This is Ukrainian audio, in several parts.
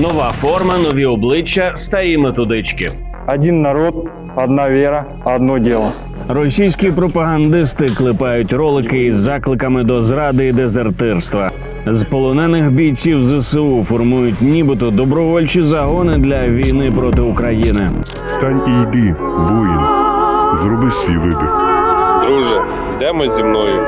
Нова форма, нові обличчя, старі методички. Один народ, одна вера, одно дело. Російські пропагандисти клепають ролики із закликами до зради і дезертирства. З полонених бійців ЗСУ формують нібито добровольчі загони для війни проти України. Стань і йди, воїн. Зроби свій вибір. Друже, йдемо зі мною.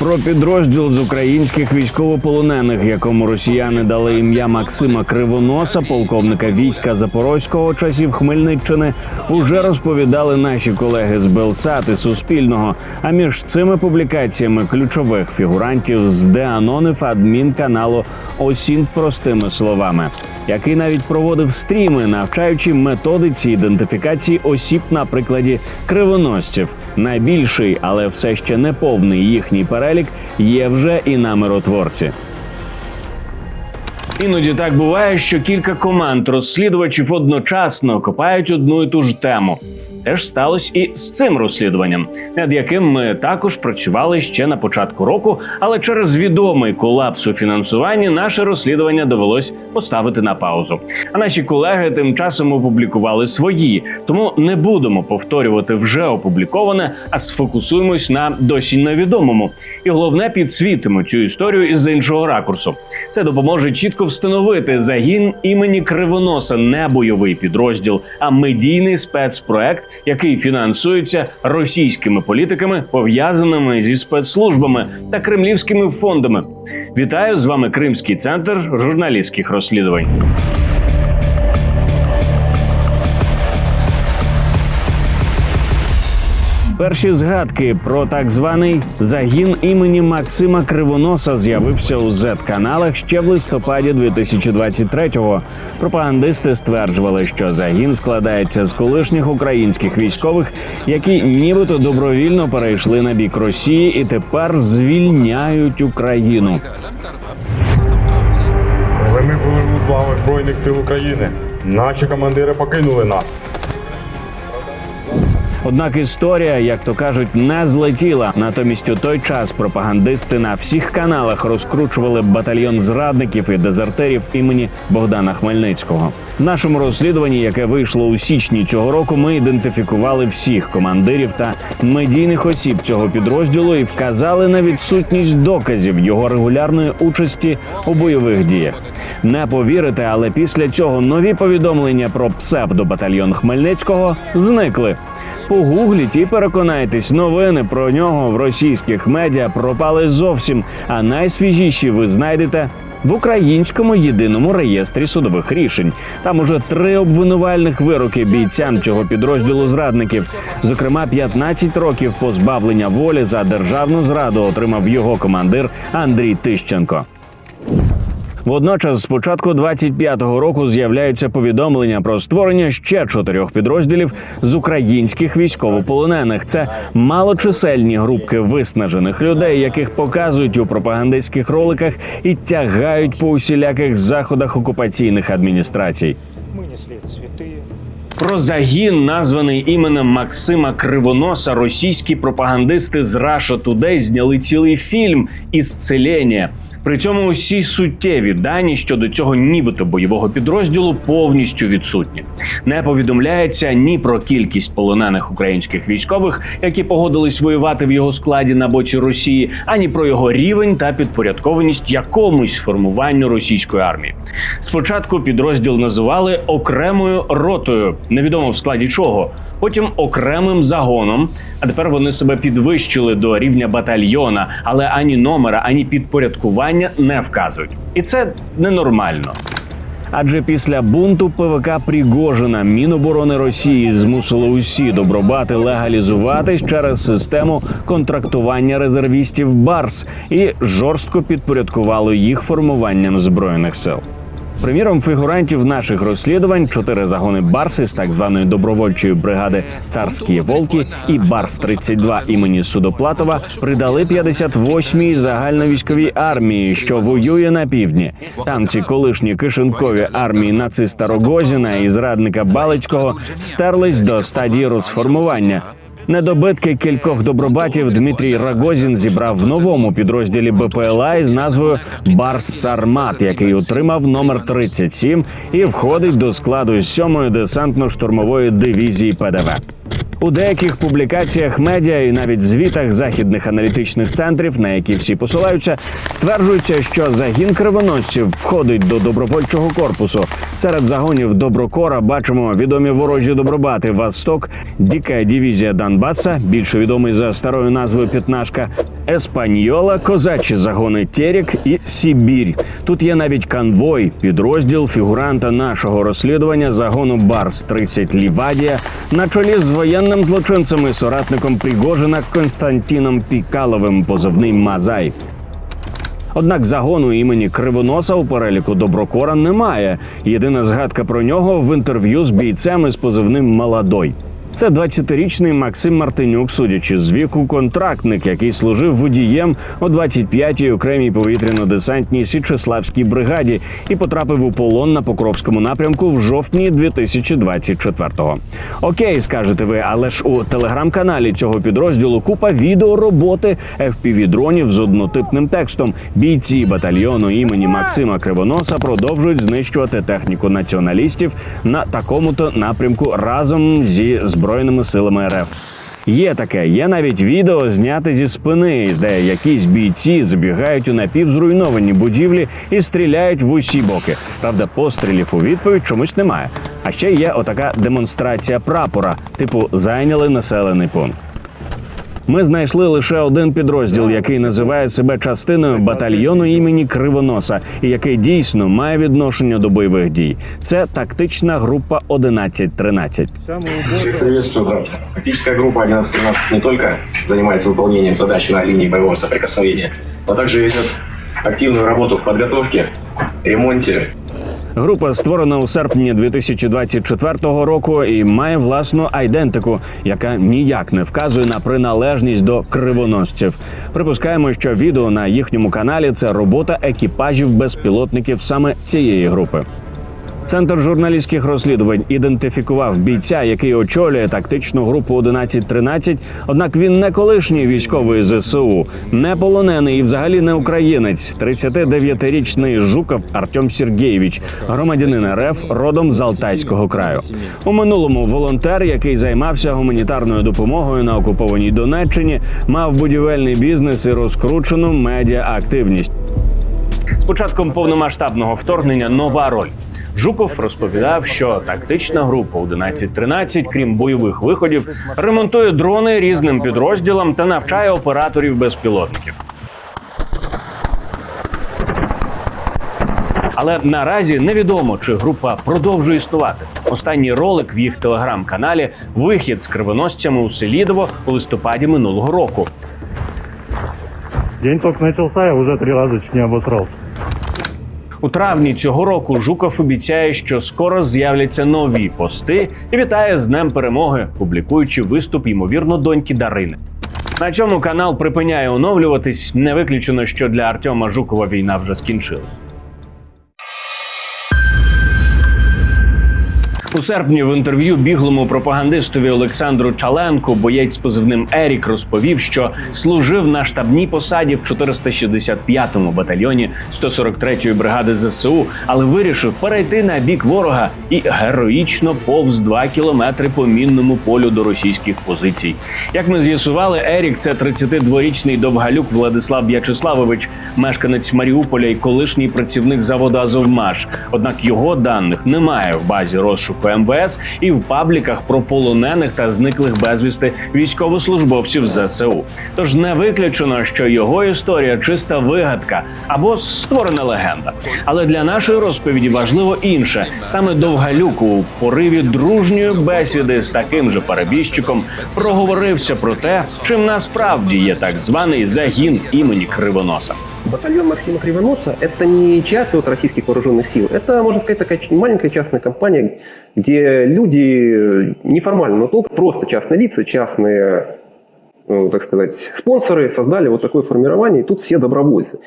Про підрозділ з українських військовополонених, якому росіяни дали ім'я Максима Кривоноса, полковника війська Запорозького часів Хмельниччини, уже розповідали наші колеги з Белсат і Суспільного. А між цими публікаціями ключових фігурантів здеанонив адмін каналу Осінт простими словами, який навіть проводив стріми, навчаючи методиці ідентифікації осіб на прикладі кривоносців. Найбільший, але все ще не повний їхній перелік є вже і на миротворці. Іноді так буває, що кілька команд розслідувачів одночасно копають одну і ту ж тему. Теж сталося і з цим розслідуванням, над яким ми також працювали ще на початку року, але через відомий колапс у фінансуванні наше розслідування довелось поставити на паузу. А наші колеги тим часом опублікували свої, тому не будемо повторювати вже опубліковане, а сфокусуємось на досі невідомому. І головне підсвітимо цю історію із іншого ракурсу. Це допоможе чітко встановити загін імені Кривоноса, не бойовий підрозділ, а медійний спецпроект, який фінансується російськими політиками, пов'язаними зі спецслужбами та кремлівськими фондами. Вітаю з вами Кримський центр журналістських розслідувань. Перші згадки про так званий загін імені Максима Кривоноса з'явився у Z-каналах ще в листопаді 2023-го. Пропагандисти стверджували, що загін складається з колишніх українських військових, які нібито добровільно перейшли на бік Росії і тепер звільняють Україну. Коли ми були у лавах Збройних сил України, наші командири покинули нас. Однак історія, як то кажуть, не злетіла. Натомість у той час пропагандисти на всіх каналах розкручували батальйон зрадників і дезертирів імені Богдана Хмельницького. В нашому розслідуванні, яке вийшло у січні цього року, ми ідентифікували всіх командирів та медійних осіб цього підрозділу і вказали на відсутність доказів його регулярної участі у бойових діях. Не повірите, але після цього нові повідомлення про псевдобатальйон Хмельницького зникли. Погугліть і переконайтесь, новини про нього в російських медіа пропали зовсім. А найсвіжіші ви знайдете в українському єдиному реєстрі судових рішень. Там уже три обвинувальних вироки бійцям цього підрозділу зрадників. Зокрема, 15 років позбавлення волі за державну зраду отримав його командир Андрій Тищенко. Водночас, з початку 25-го року з'являються повідомлення про створення ще чотирьох підрозділів з українських військовополонених. Це малочисельні групки виснажених людей, яких показують у пропагандистських роликах і тягають по усіляких заходах окупаційних адміністрацій. Мы несли цветы, Про загін, названий іменем Максима Кривоноса, російські пропагандисти з Russia Today зняли цілий фільм «Ісцелення». При цьому усі суттєві дані щодо цього нібито бойового підрозділу повністю відсутні. Не повідомляється ні про кількість полонених українських військових, які погодились воювати в його складі на боці Росії, ані про його рівень та підпорядкованість якомусь формуванню російської армії. Спочатку підрозділ називали окремою ротою, невідомо в складі чого. Потім окремим загоном. А тепер вони себе підвищили до рівня батальйона, але ані номера, ані підпорядкування не вказують. І це ненормально. Адже після бунту ПВК Пригожина Міноборони Росії змусило усі добробати легалізуватись через систему контрактування резервістів Барс і жорстко підпорядкувало їх формуванням збройних сил. Приміром, фігурантів наших розслідувань чотири загони Барси з так званої добровольчої бригади Царські Волки і Барс 32 імені Судоплатова придали 58-й загальновійськовій армії, що воює на півдні. Там ці колишні кишенкові армії нациста Рогозіна і зрадника Балицького стерлись до стадії розформування. Недобитки кількох добробатів Дмитрій Рагозін зібрав в новому підрозділі БПЛА із назвою Барс Сармат, який отримав номер 37 і входить до складу 7-ї десантно-штурмової дивізії ПДВ. У деяких публікаціях медіа і навіть звітах західних аналітичних центрів, на які всі посилаються, стверджується, що загін кривоносців входить до добровольчого корпусу. Серед загонів доброкора бачимо відомі ворожі добробати Восток, Діка дивізія Донбаса, більше відомий за старою назвою П'ятнашка, Еспаньола, козачі загони Терек і Сібірь. Тут є навіть конвой, підрозділ фігуранта нашого розслідування загону Барс 30 Лівадія на чолі з воєнним злочинцем і соратником Пригожина Константином Пікаловим, позивний Мазай. Однак загону імені Кривоноса у переліку Доброкора немає. Єдина згадка про нього в інтерв'ю з бійцем із позивним Молодой. Це 20-річний Максим Мартинюк, судячи з віку, контрактник, який служив водієм у 25-й окремій повітряно-десантній Січеславській бригаді і потрапив у полон на Покровському напрямку в жовтні 2024-го. Окей, скажете ви, але ж у телеграм-каналі цього підрозділу купа відео роботи FPV-дронів з однотипним текстом. Бійці батальйону імені Максима Кривоноса продовжують знищувати техніку націоналістів на такому-то напрямку разом зі збройними силами РФ. Є таке, є навіть відео зняте зі спини, де якісь бійці забігають у напівзруйновані будівлі і стріляють в усі боки. Правда, пострілів у відповідь чомусь немає. А ще є отака демонстрація прапора, типу зайняли населений пункт. Ми знайшли лише один підрозділ, який називає себе частиною батальйону імені Кривоноса, і який дійсно має відношення до бойових дій. Це тактична група 1113. Всех приветствую, брат. Тактическая группа 1113 не только занимается выполнением задач на линии боевого соприкосновения, но также ведет активную работу в подготовке, ремонте Група створена у серпні 2024 року і має власну айдентику, яка ніяк не вказує на приналежність до кривоносців. Припускаємо, що відео на їхньому каналі це робота екіпажів безпілотників саме цієї групи. Центр журналістських розслідувань ідентифікував бійця, який очолює тактичну групу 1113, Однак він не колишній військовий ЗСУ, не полонений і взагалі не українець. 39-річний Жуков Артем Сергєєвич, громадянин РФ, родом з Алтайського краю. У минулому волонтер, який займався гуманітарною допомогою на окупованій Донеччині, мав будівельний бізнес і розкручену медіа-активність. З початком повномасштабного вторгнення нова роль. Жуков розповідав, що тактична група 1113, крім бойових виходів, ремонтує дрони різним підрозділам та навчає операторів безпілотників. Але наразі невідомо, чи група продовжує існувати. Останній ролик в їх телеграм-каналі вихід з кривоносцями у Селідово у листопаді минулого року. День только начался, я уже три раза чуть не обосрался. У травні цього року Жуков обіцяє, що скоро з'являться нові пости і вітає з днем перемоги, публікуючи виступ ймовірно доньки Дарини. На цьому канал припиняє оновлюватись. Не виключено, що для Артема Жукова війна вже скінчилась. У серпні в інтерв'ю біглому пропагандистові Олександру Чаленку боєць з позивним Ерік розповів, що служив на штабній посаді в 465-му батальйоні 143-ї бригади ЗСУ, але вирішив перейти на бік ворога і героїчно повз 2 кілометри по мінному полю до російських позицій. Як ми з'ясували, Ерік це 32-річний довгалюк Владислав В'ячеславович, мешканець Маріуполя і колишній працівник заводу Азовмаш. Однак його даних немає в базі розшуку МВС і в пабліках про полонених та зниклих безвісти військовослужбовців ЗСУ. Тож не виключено, що його історія чиста вигадка або створена легенда. Але для нашої розповіді важливо інше: саме Довгалюк у пориві дружньої бесіди з таким же перебіжчиком проговорився про те, чим насправді є так званий загін імені Кривоноса. Батальон Максима Кривоноса – это не часть вот российских вооруженных сил. Это, можно сказать, такая маленькая частная компания, где люди неформально, но только просто частные лица, частные, ну, так сказать, спонсоры создали вот такое формирование, и тут все добровольцы.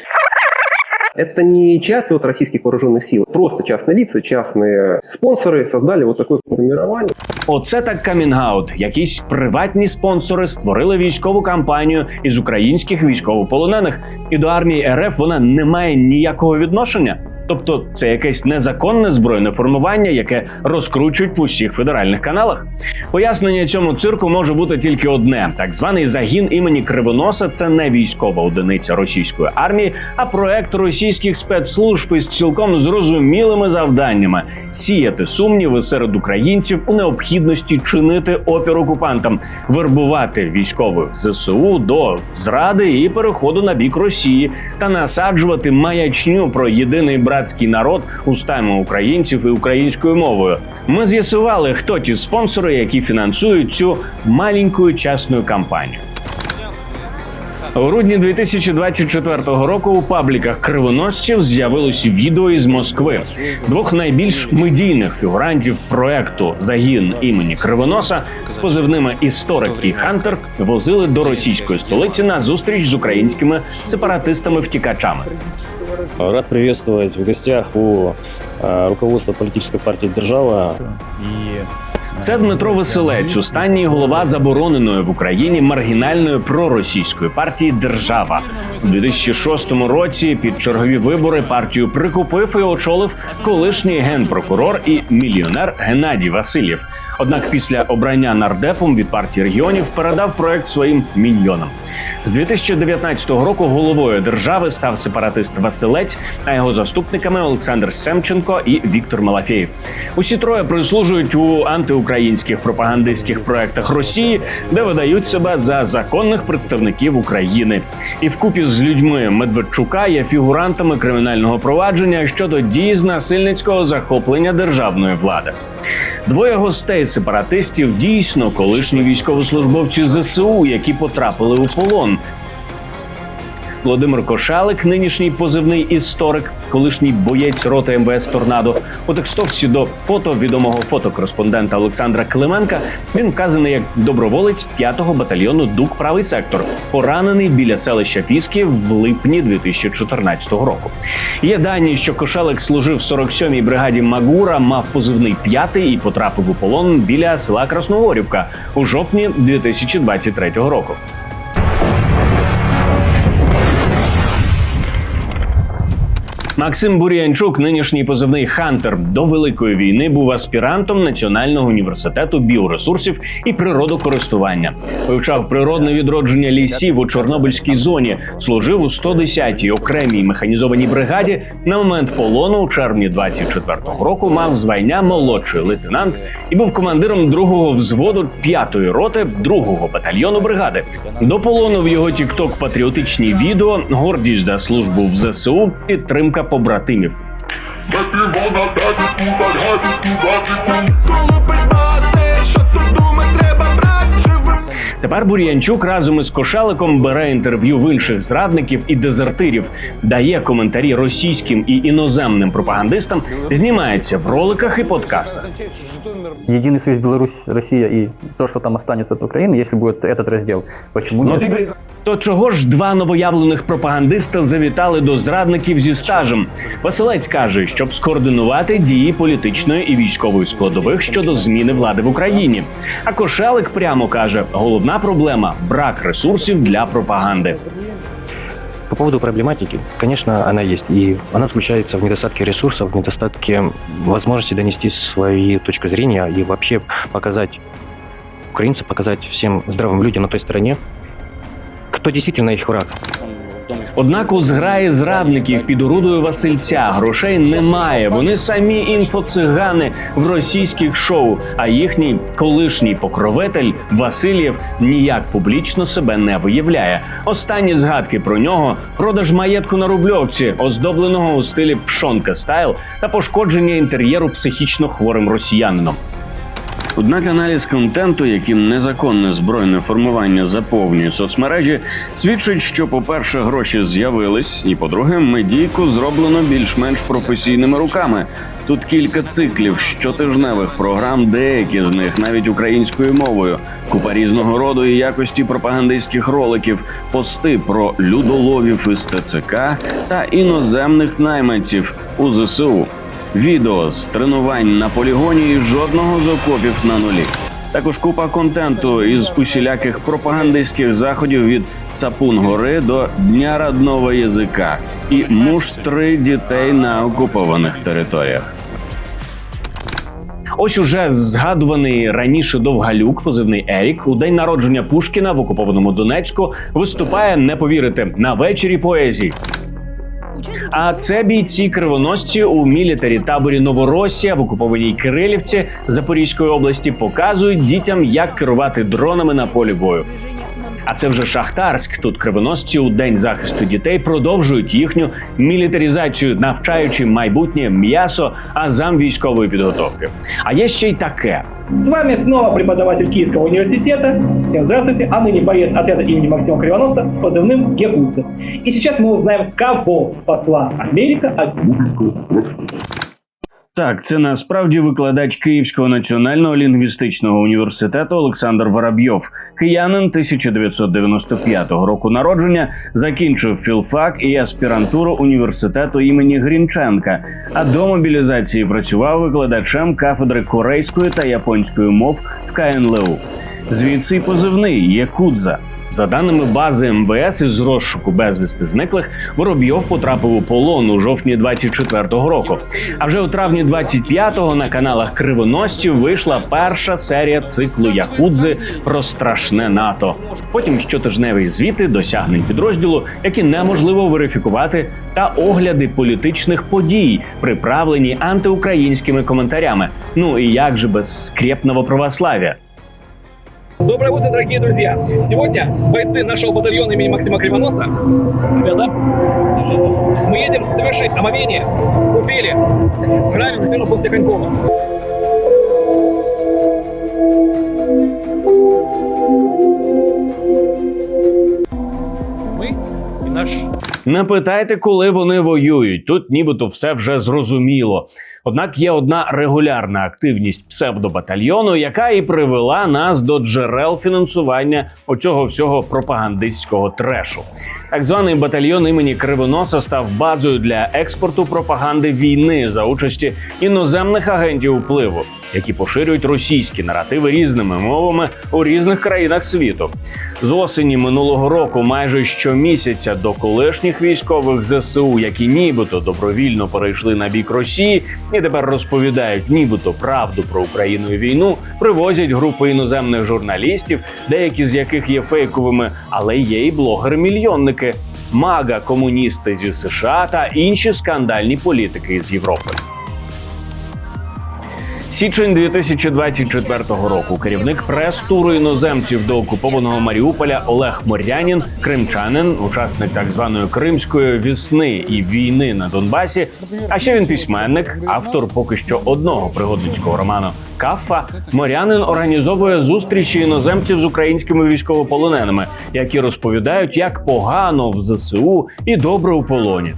Это не часть вот российских вооруженных сил, просто частные лица, частные спонсоры создали вот такое формирование. Оце так камінгаут. Якісь приватні спонсори створили військову кампанію із українських військовополонених, і до армії РФ вона не має ніякого відношення. Тобто це якесь незаконне збройне формування, яке розкручують по всіх федеральних каналах. Пояснення цьому цирку може бути тільки одне: так званий загін імені Кривоноса це не військова одиниця російської армії, а проект російських спецслужб із цілком зрозумілими завданнями сіяти сумніви серед українців у необхідності чинити опір окупантам, вербувати військових зсу до зради і переходу на бік Росії та насаджувати маячню про єдиний братський народ устами українців і українською мовою. Ми з'ясували, хто ті спонсори, які фінансують цю маленьку частну кампанію. У грудні 2024 року у пабліках кривоносців з'явилось відео із Москви двох найбільш медійних фігурантів проекту загін імені Кривоноса з позивними історик і Хантер возили до російської столиці на зустріч з українськими сепаратистами-втікачами. Рад приветствовать в гостях у руководства политической партии «Держава». Це Дмитро Веселець, останній голова забороненої в Україні маргінальної проросійської партії Держава у 2006 році. Під чергові вибори партію прикупив і очолив колишній генпрокурор і мільйонер Геннадій Васильєв. Однак після обрання нардепом від партії регіонів передав проект своїм міньйонам. З 2019 року головою держави став сепаратист Василець, а його заступниками Олександр Семченко і Віктор Малафєєв. Усі троє прислужують у антиукраїнських пропагандистських проектах Росії, де видають себе за законних представників України, і вкупі з людьми Медведчука є фігурантами кримінального провадження щодо дій з насильницького захоплення державної влади. Двоє гостей сепаратистів дійсно колишні військовослужбовці ЗСУ, які потрапили у полон. Володимир Кошалик, нинішній позивний історик, колишній боєць роти МВС Торнадо. У текстовці до фото відомого фотокореспондента Олександра Клименка він вказаний як доброволець 5-го батальйону Дук Правий сектор, поранений біля селища Піски в липні 2014 року. Є дані, що Кошалик служив в 47-й бригаді Магура, мав позивний п'ятий і потрапив у полон біля села Красноворівка у жовтні 2023 року. Максим Бур'янчук, нинішній позивний Хантер, до великої війни був аспірантом Національного університету біоресурсів і природокористування. Вивчав природне відродження лісів у Чорнобильській зоні. Служив у 110-й окремій механізованій бригаді. На момент полону у червні 24-го року мав звання молодший лейтенант і був командиром другого взводу 5-ї роти 2-го батальйону бригади. До полону в його тікток патріотичні відео, гордість за службу в ЗСУ, підтримка побратимів. Тепер Бур'янчук разом із Кошаликом бере інтерв'ю в інших зрадників і дезертирів, дає коментарі російським і іноземним пропагандистам, знімається в роликах і подкастах. Единый союз Беларусь, Россия и то, что там останется от Украины, если будет этот раздел. Почему нет? То чого ж два новоявлених пропагандиста завітали до зрадників зі стажем? Василець каже, щоб скоординувати дії політичної і військової складових щодо зміни влади в Україні. А Кошелик прямо каже: головна проблема брак ресурсів для пропаганди. По поводу проблематики, конечно, она есть. И она заключается в недостатке ресурсов, в недостатке возможности донести свою точку зрения и вообще показать украинцам, показать всем здравым людям на той стороне, кто действительно их враг. Однак у зграї зрадників під орудою Васильця грошей немає. Вони самі інфоцигани в російських шоу. А їхній колишній покровитель Васильєв ніяк публічно себе не виявляє. Останні згадки про нього продаж маєтку на рубльовці, оздобленого у стилі пшонка стайл та пошкодження інтер'єру психічно хворим росіянином. Однак аналіз контенту, яким незаконне збройне формування заповнює соцмережі, свідчить, що, по-перше, гроші з'явились, і по-друге, медійку зроблено більш-менш професійними руками. Тут кілька циклів щотижневих програм, деякі з них навіть українською мовою, купа різного роду і якості пропагандистських роликів, пости про людоловів із ТЦК та іноземних найманців у ЗСУ. Відео з тренувань на полігоні і жодного з окопів на нулі. Також купа контенту із усіляких пропагандистських заходів від Сапун гори до Дня родного язика і муштри дітей на окупованих територіях. Ось уже згадуваний раніше Довгалюк, позивний Ерік, у день народження Пушкіна в окупованому Донецьку виступає, не повірите, на вечорі поезії. А це бійці кривоносці у мілітарі таборі Новоросія в окупованій Кирилівці Запорізької області показують дітям, як керувати дронами на полі бою. А це вже Шахтарськ. Тут кривоносці у день захисту дітей продовжують їхню мілітарізацію, навчаючи майбутнє м'ясо азам військової підготовки. А є ще й таке. С вами снова преподаватель Киевского университета. Всем здравствуйте, а ныне боец отряда имени Максима Кривоноса с позывным Якутцы. И сейчас мы узнаем, кого спасла Америка от Гугльской России. Так, це насправді викладач Київського національного лінгвістичного університету Олександр Воробйов, киянин 1995 року народження, закінчив філфак і аспірантуру університету імені Грінченка. А до мобілізації працював викладачем кафедри корейської та японської мов в КНЛУ. Звідси позивний Якудза. За даними бази МВС із розшуку безвісти зниклих, Воробйов потрапив у полон у жовтні 24-го року. А вже у травні 25-го на каналах Кривоносців вийшла перша серія циклу Якудзи про страшне НАТО. Потім щотижневі звіти досягнень підрозділу, які неможливо верифікувати, та огляди політичних подій, приправлені антиукраїнськими коментарями. Ну і як же без скрепного православ'я? Доброе утро, дорогие друзья! Сегодня бойцы нашего батальона имени Максима Кривоноса, ребята, мы едем совершить омовение в Купеле, в храме в населенном пункте Конькова. Мы и наш Не питайте, коли вони воюють. Тут нібито все вже зрозуміло. Однак є одна регулярна активність псевдобатальйону, яка і привела нас до джерел фінансування оцього всього пропагандистського трешу. Так званий батальйон імені Кривоноса став базою для експорту пропаганди війни за участі іноземних агентів впливу, які поширюють російські наративи різними мовами у різних країнах світу. З осені минулого року, майже щомісяця до колишніх військових ЗСУ, які нібито добровільно перейшли на бік Росії і тепер розповідають нібито правду про Україну і війну, привозять групи іноземних журналістів, деякі з яких є фейковими, але є і блогери-мільйонники, мага, комуністи зі США та інші скандальні політики з Європи. Січень 2024 року керівник прес-туру іноземців до окупованого Маріуполя Олег Морянін, кримчанин, учасник так званої Кримської весни і війни на Донбасі. А ще він письменник, автор поки що одного пригодницького роману Кафа. Морянин організовує зустрічі іноземців з українськими військовополоненими, які розповідають, як погано в ЗСУ і добре у полоні.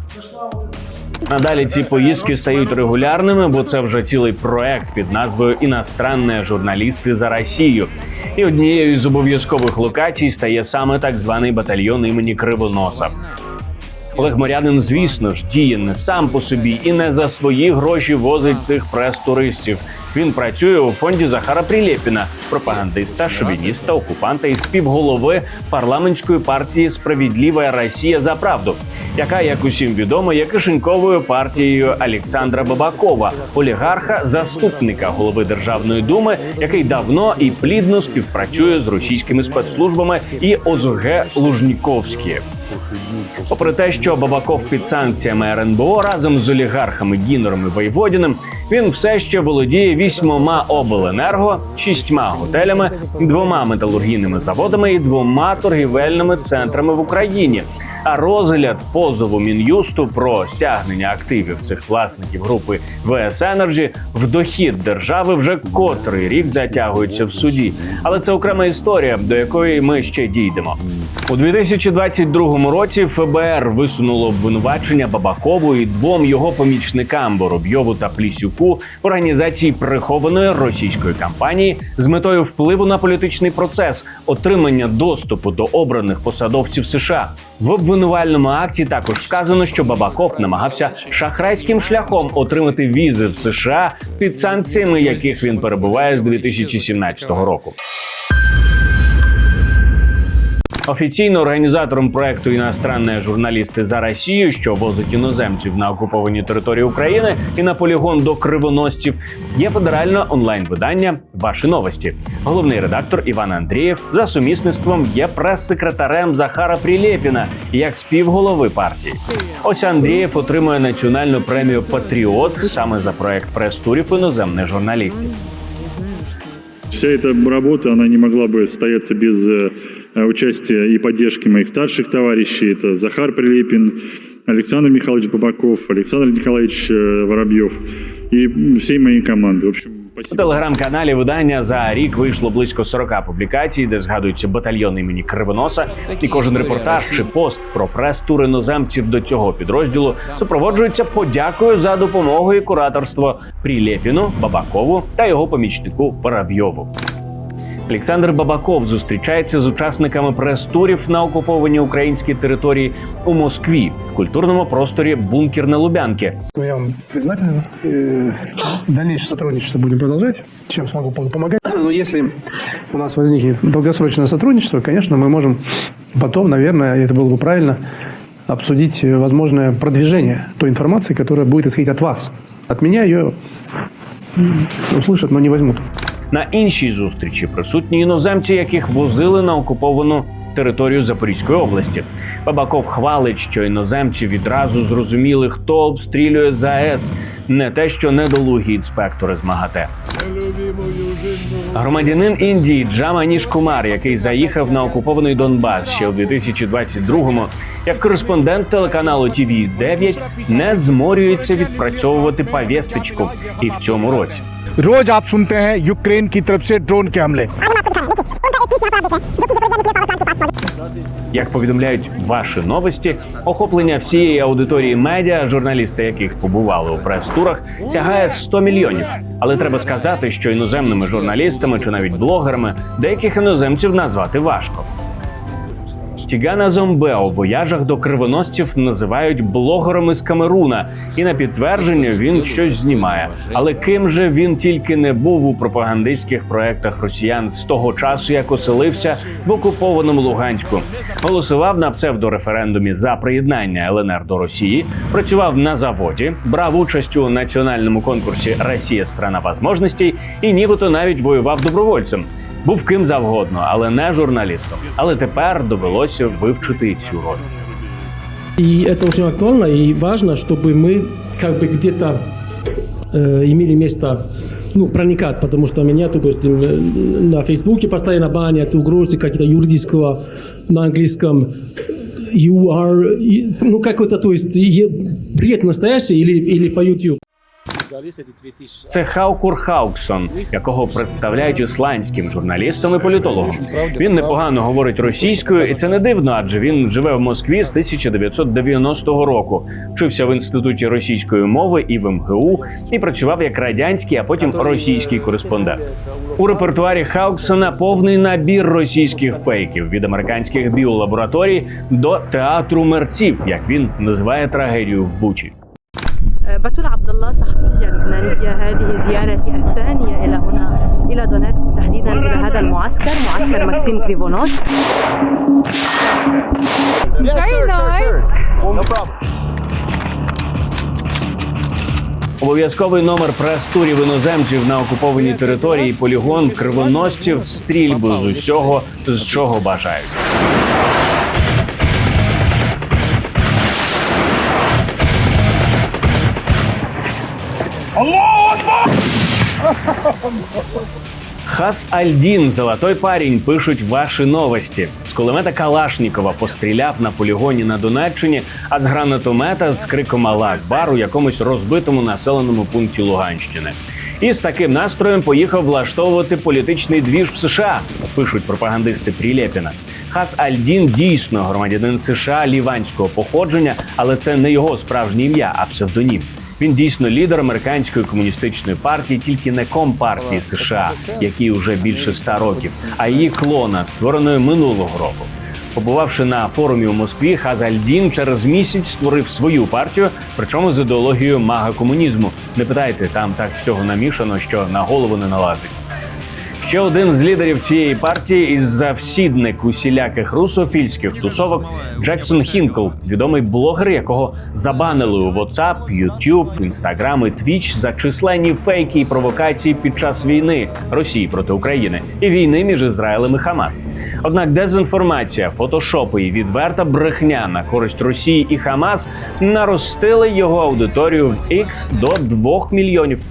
Надалі ці поїздки стають регулярними, бо це вже цілий проект під назвою Іностранні журналісти за Росію. І однією з обов'язкових локацій стає саме так званий батальйон імені Кривоноса. Олег Морянин, звісно ж, діє не сам по собі і не за свої гроші возить цих прес-туристів. Він працює у фонді Захара Прилєпіна, пропагандиста, шовініста, окупанта і співголови парламентської партії Справедлива Росія за правду, яка, як усім відомо, є кишеньковою партією Олександра Бабакова, олігарха, заступника голови Державної думи, який давно і плідно співпрацює з російськими спецслужбами і ОЗГ Лужніковські. Попри те, що Бабаков під санкціями РНБО разом з олігархами Гінером і Воєводіним, він все ще володіє вісьмома обленерго, шістьма готелями, двома металургійними заводами і двома торгівельними центрами в Україні. А розгляд позову мін'юсту про стягнення активів цих власників групи ВС Енерджі в дохід держави вже котрий рік затягується в суді. Але це окрема історія, до якої ми ще дійдемо. У 2022 році ФБР висунуло обвинувачення Бабакову і двом його помічникам Боробйову та Плісюку в організації прихованої російської кампанії з метою впливу на політичний процес, отримання доступу до обраних посадовців США. В обвинувальному акті також вказано, що Бабаков намагався шахрайським шляхом отримати візи в США під санкціями, яких він перебуває з 2017 року. Офіційно організатором проекту іностранні журналісти за Росію, що возить іноземців на окуповані території України і на полігон до кривоносців, є федеральне онлайн-видання Ваші новості. Головний редактор Іван Андрієв за сумісництвом є прес-секретарем Захара Прилєпіна як співголови партії. Ось Андрієв отримує національну премію Патріот саме за проект прес-турів іноземних журналістів. Вся эта работа, она не могла бы состояться без э, участия и поддержки моих старших товарищей. Это Захар Прилепин, Александр Михайлович Бабаков, Александр Николаевич э, Воробьев и всей моей команды. В общем, У спасибо. телеграм-каналі видання за рік вийшло близько 40 публікацій, де згадується батальйон імені Кривоноса, і кожен репортаж чи пост про прес-тур іноземців до цього підрозділу супроводжується подякою за допомогу і кураторство Прилєпіну, Бабакову та його помічнику Воробйову. Олександр Бабаков зустрічається з учасниками прес-турів на окупованій українській території у Москві в культурному просторі Бункер на Лубянки. Ну, я вам признателен. Э, Дальнейшее сотрудничество будем продолжать. Чем смогу пом- помогать. Но если у нас возникнет долгосрочное сотрудничество, конечно, мы можем потом, наверное, это было бы правильно, обсудить э, возможное продвижение той информации, которая будет исходить от вас. От меня ее м, услышат, но не возьмут. На іншій зустрічі присутні іноземці, яких возили на окуповану територію Запорізької області. Бабаков хвалить, що іноземці відразу зрозуміли, хто обстрілює ЗАЕС, не те, що недолугі інспектори з МАГАТЕ. Громадянин Індії Джама Ніш Кумар, який заїхав на окупований Донбас ще у 2022-му, як кореспондент телеканалу tv 9 не зморюється відпрацьовувати повісточку і в цьому році. रोज आप सुनते हैं यूक्रेन की तरफ से ड्रोन के हमले Як повідомляють ваші новості, охоплення всієї аудиторії медіа, журналісти яких побували у прес-турах, сягає 100 мільйонів. Але треба сказати, що іноземними журналістами чи навіть блогерами деяких іноземців назвати важко. Тігана Зомбе у вояжах до кривоносців називають блогером із Камеруна, і на підтвердження він щось знімає. Але ким же він тільки не був у пропагандистських проектах росіян з того часу, як оселився в окупованому Луганську, голосував на псевдореферендумі за приєднання ЛНР до Росії, працював на заводі, брав участь у національному конкурсі Росія страна возможностей і нібито навіть воював добровольцем. Був ким завгодно, але не журналістом. Але тепер довелося вивчити цю роль. И это очень актуально и важно, чтобы мы как бы где-то э, имели место ну, проникать, потому что меня, допустим, э, на Фейсбуке постоянно банят угрозы какие-то юридического на английском you are, и- ну, какой-то, то есть, е- бред настоящий или, или по YouTube. Це Хаукур Хауксон, якого представляють ісландським журналістом і політологом. Він непогано говорить російською, і це не дивно, адже він живе в Москві з 1990 року. Вчився в інституті російської мови і в МГУ, і працював як радянський, а потім російський кореспондент. У репертуарі Хауксона повний набір російських фейків від американських біолабораторій до театру мерців, як він називає трагедію в Бучі. بتول عبد الله صحفية لبنانية هذه زيارتي الثانية إلى هنا إلى دونيتسك تحديدا إلى هذا المعسكر معسكر ماكسيم كريفونوس Very nice. Обов'язковий номер прес-турів іноземців на окупованій території полігон кривоносців стрільбу з усього, з чого бажають. Хас Альдін, золотой парень, пишуть ваші новості. З кулемета Калашнікова постріляв на полігоні на Донеччині, а з гранатомета з криком Аллах бар у якомусь розбитому населеному пункті Луганщини. І з таким настроєм поїхав влаштовувати політичний двіж в США. Пишуть пропагандисти Прилєпіна. Хас Альдін дійсно громадянин США ліванського походження, але це не його справжнє ім'я, а псевдонім. Він дійсно лідер американської комуністичної партії, тільки не компартії США, якій уже більше ста років, а її клона, створеної минулого року. Побувавши на форумі у Москві, Хазальдін через місяць створив свою партію, причому з ідеологією мага комунізму. Не питайте, там так всього намішано, що на голову не налазить. Ще один з лідерів цієї партії і завсідник усіляких русофільських тусовок Джексон Хінкл, відомий блогер, якого забанили у WhatsApp, YouTube, Instagram і Twitch за численні фейки і провокації під час війни Росії проти України і війни між Ізраїлем і Хамас. Однак дезінформація, фотошопи і відверта брехня на користь Росії і Хамас наростили його аудиторію в X до 2 мільйонів.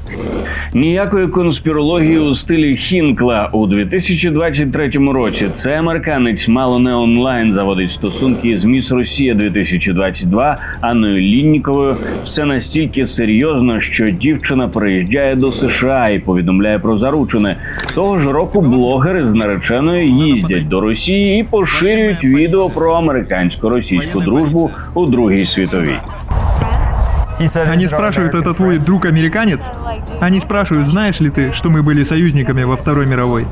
Ніякої конспірології у стилі Хінкла у 2023 році. Це американець мало не онлайн заводить стосунки з Міс Росія 2022 Анною Лінніковою. Все настільки серйозно, що дівчина переїжджає до США і повідомляє про заручене. Того ж року блогери з нареченою їздять до Росії і поширюють відео про американсько-російську дружбу у Другій світовій. Они спрашивают, это твой друг американец? Они спрашивают, знаешь ли ты, что мы были союзниками во Второй мировой?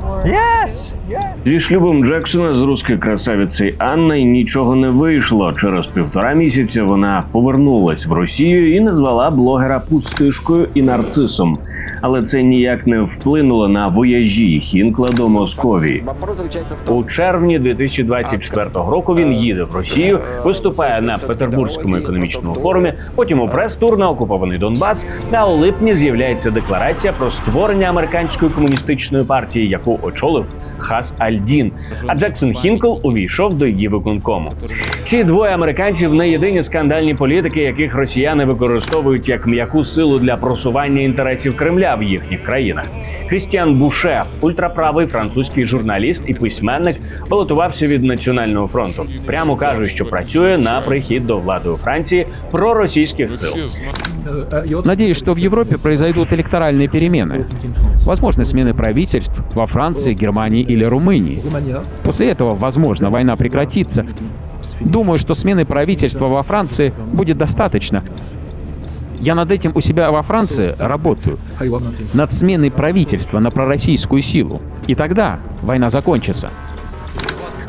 Зі шлюбом Джексона з руською красавицею Анною нічого не вийшло. Через півтора місяця вона повернулась в Росію і назвала блогера пустишкою і нарцисом. Але це ніяк не вплинуло на вояжі Хінкла до Московії. У червні 2024 року він їде в Росію, виступає на Петербурзькому економічному форумі. Потім у прес-тур на окупований Донбас. А у липні з'являється декларація про створення американської комуністичної партії, яку очолив Хас Альдін. А Джексон Хінкл увійшов до її виконкому. Ці двоє американців не єдині скандальні політики, яких росіяни використовують як м'яку силу для просування інтересів Кремля в їхніх країнах. Крістіан Буше, ультраправий французький журналіст і письменник, балотувався від національного фронту. Прямо каже, що працює на прихід до влади у Франції проросійських сил. Надеюсь, что в Европе произойдут электоральные перемены. Возможно, смены правительств во Франции, Германии или Румынии. После этого, возможно, война прекратится. Думаю, что смены правительства во Франции будет достаточно. Я над этим у себя во Франции работаю. Над сменой правительства на пророссийскую силу. И тогда война закончится.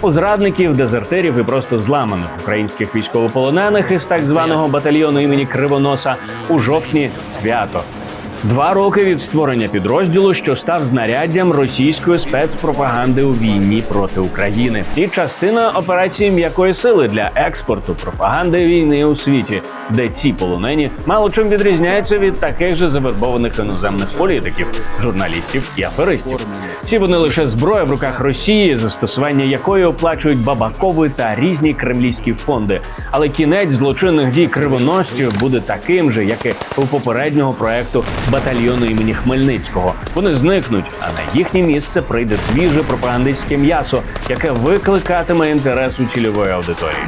У зрадників, дезертирів і просто зламаних українських військовополонених із так званого батальйону імені Кривоноса у жовтні свято. Два роки від створення підрозділу, що став знаряддям російської спецпропаганди у війні проти України, і частина операції м'якої сили для експорту пропаганди війни у світі, де ці полонені мало чим відрізняються від таких же завербованих іноземних політиків, журналістів і аферистів. Всі вони лише зброя в руках Росії, застосування якої оплачують Бабакови та різні кремлівські фонди. Але кінець злочинних дій кривоносців буде таким же, як і у попереднього проекту батальйону імені Хмельницького. Вони зникнуть, а на їхнє місце прийде свіже пропагандистське м'ясо, яке викликатиме інтерес у цільової аудиторії.